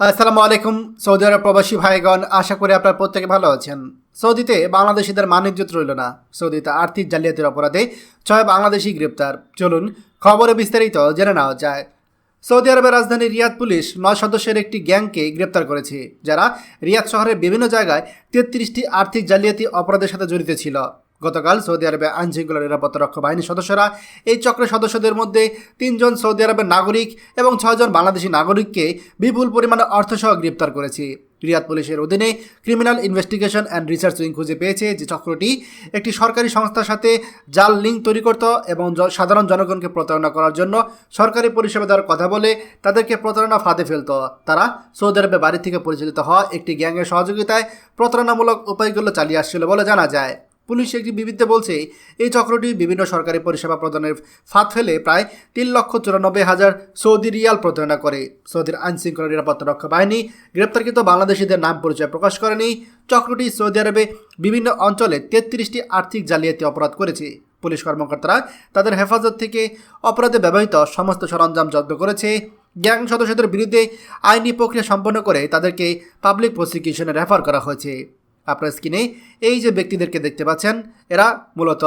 আসসালামু আলাইকুম, সৌদি আরব প্রবাসী ভাইগণ, আশা করি আপনার প্রত্যেকে ভালো আছেন। সৌদিতে বাংলাদেশিদের মানিজ্যত রইল না। সৌদিতে আর্থিক জালিয়াতির অপরাধে ছয় বাংলাদেশি গ্রেপ্তার। চলুন খবরে বিস্তারিত জেনে নেওয়া যায়। সৌদি আরবের রাজধানী রিয়াদ পুলিশ নয় সদস্যের একটি গ্যাংকে গ্রেপ্তার করেছে, যারা রিয়াদ শহরের বিভিন্ন জায়গায় তেত্রিশটি আর্থিক জালিয়াতি অপরাধের সাথে জড়িত ছিল। গতকাল সৌদি আরবে আইনশৃঙ্খলা নিরাপত্তা রক্ষা বাহিনীর সদস্যরা এই চক্রের সদস্যদের মধ্যে তিনজন সৌদি আরবের নাগরিক এবং ছয়জন বাংলাদেশি নাগরিককে বিপুল পরিমাণে অর্থসহ গ্রেপ্তার করেছে। রিয়াদ পুলিশের অধীনে criminal investigation and research wing খুঁজে পেয়েছে যে চক্রটি একটি সরকারি সংস্থার সাথে জাল লিঙ্ক তৈরি করত এবং সাধারণ জনগণকে প্রতারণা করার জন্য সরকারি পরিষেবা দেওয়ার কথা বলে তাদেরকে প্রতারণা ফাঁদে ফেলত। তারা সৌদি আরবে বাড়ি থেকে পরিচালিত হওয়া একটি গ্যাংয়ের সহযোগিতায় প্রতারণামূলক উপায়গুলো চালিয়ে আসছিল বলে জানা যায়। পুলিশ একটি বিবৃতিতে বলছে, এই চক্রটি বিভিন্ন সরকারি পরিষেবা প্রদানের ফাঁদ ফেলে প্রায় তিন লক্ষ চুরানব্বই হাজার সৌদি রিয়াল প্রতারণা করে। সৌদির আইনশৃঙ্খলা নিরাপত্তা রক্ষা বাহিনী গ্রেপ্তারকৃত বাংলাদেশিদের নাম পরিচয় প্রকাশ করেনি। চক্রটি সৌদি আরবে বিভিন্ন অঞ্চলে তেত্রিশটি আর্থিক জালিয়াতি অপরাধ করেছে। পুলিশ কর্মকর্তারা তাদের হেফাজত থেকে অপরাধে ব্যবহৃত সমস্ত সরঞ্জাম জব্দ করেছে। গ্যাং সদস্যদের বিরুদ্ধে আইনি প্রক্রিয়া সম্পন্ন করে তাদেরকে পাবলিক প্রসিকিউশনে রেফার করা হয়েছে। আপনার স্ক্রিনে এই যে ব্যক্তিদেরকে দেখতে পাচ্ছেন, এরা মূলত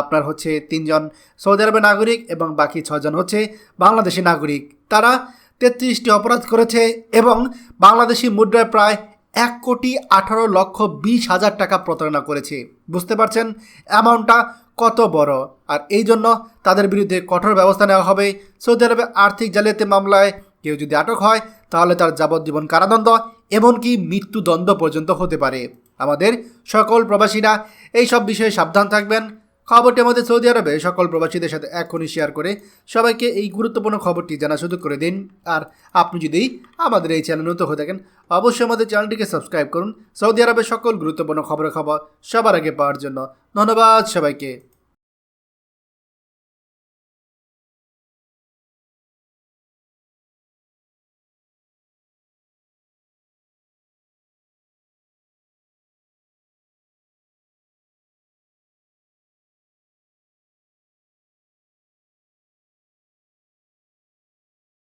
আপনার হচ্ছে তিনজন সৌদি আরবের নাগরিক এবং বাকি ছজন হচ্ছে বাংলাদেশি নাগরিক। তারা তেত্রিশটি অপরাধ করেছে এবং বাংলাদেশি মুদ্রায় প্রায় এক কোটি আঠারো লক্ষ বিশ হাজার টাকা প্রতারণা করেছে। বুঝতে পারছেন অ্যামাউন্টটা কত বড়? আর এই জন্য তাদের বিরুদ্ধে কঠোর ব্যবস্থা নেওয়া হবে। সৌদি আরবে আর্থিক জালিয়াতি মামলায় কেউ যদি আটক হয়, তাহলে তার যাবজ্জীবন কারাদণ্ড, এমনকি মৃত্যুদণ্ড পর্যন্ত হতে পারে। আমাদের সকল প্রবাসীরা এই সব বিষয়ে সাবধান থাকবেন। খবরটি আমাদের সৌদি আরবে সকল প্রবাসীদের সাথে এখনই শেয়ার করে সবাইকে এই গুরুত্বপূর্ণ খবরটি জানা সুযোগ করে দিন। আর আপনি যদি আমাদের এই চ্যানেল নতুন হয়ে থাকেন, অবশ্যই আমাদের চ্যানেলটিকে সাবস্ক্রাইব করুন। সৌদি আরবের সকল গুরুত্বপূর্ণ খবরের খবর সবার আগে পাওয়ার জন্য। ধন্যবাদ সবাইকে।